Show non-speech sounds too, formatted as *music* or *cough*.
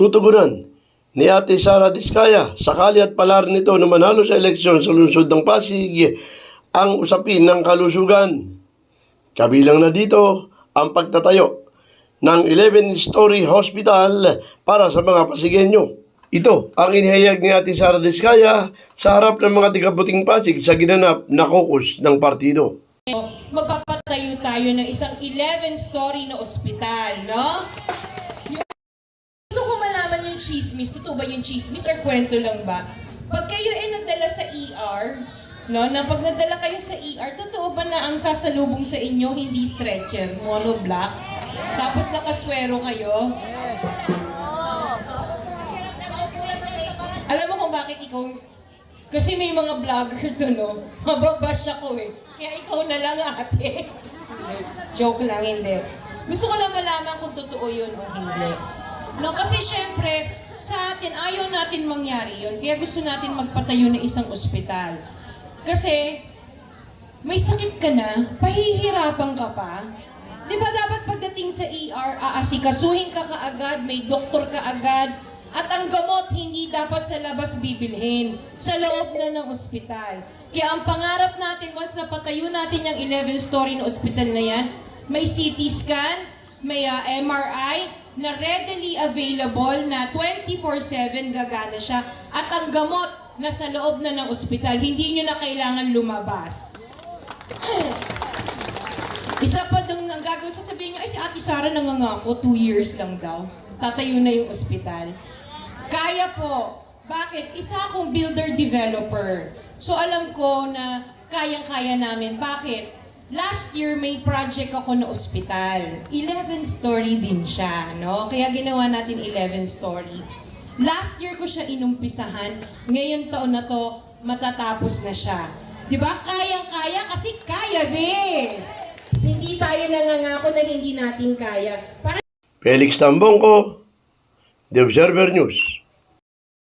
tutugunan ni Ate Sara Diskaya sakali at palar nito na manalo sa eleksyon sa lungsod ng Pasig ang usapin ng kalusugan. Kabilang na dito ang pagtatayo ng 11-story hospital para sa mga Pasigenyo. Ito ang inihayag ni Ate Sara Diskaya sa harap ng mga tigabuting Pasig sa ginanap na caucus ng partido. magpapatayo tayo ng isang 11-story na ospital, no? Yung, gusto ko malaman chismis. Totoo ba yung chismis or kwento lang ba? Pag kayo ay nadala sa ER, no, na pag nadala kayo sa ER, totoo ba na ang sasalubong sa inyo hindi stretcher, monoblock? Tapos nakaswero kayo? Alam mo kung bakit ikaw kasi may mga vlogger doon, no? *laughs* Mababash ako eh. Kaya ikaw na lang ate. *laughs* Joke lang, hindi. Gusto ko lang malaman kung totoo yun o hindi. No, kasi syempre, sa atin, ayaw natin mangyari yun. Kaya gusto natin magpatayo ng isang ospital. Kasi, may sakit ka na, pahihirapan ka pa. Di ba dapat pagdating sa ER, aasikasuhin ka kaagad, may doktor ka agad, at ang gamot hindi dapat sa labas bibilhin, sa loob na ng ospital. Kaya ang pangarap natin, once napatayo natin yung 11-story na ospital na yan, may CT scan, may ah, MRI, na readily available na 24-7 gagana siya, at ang gamot na sa loob na ng ospital, hindi nyo na kailangan lumabas. *clears throat* Isa pa dong ang gagawin, sasabihin niyo, ay si Ate Sara nangangako, two years lang daw. Tatayo na yung ospital. Kaya po. Bakit? Isa akong builder-developer. So alam ko na kayang-kaya namin. Bakit? Last year may project ako na ospital. 11 story din siya, no? Kaya ginawa natin 11 story. Last year ko siya inumpisahan. Ngayon taon na to, matatapos na siya. 'Di ba? Kayang-kaya kasi kaya this. Hindi tayo nangangako na hindi natin kaya. Para Felix Tambongko, The Observer News.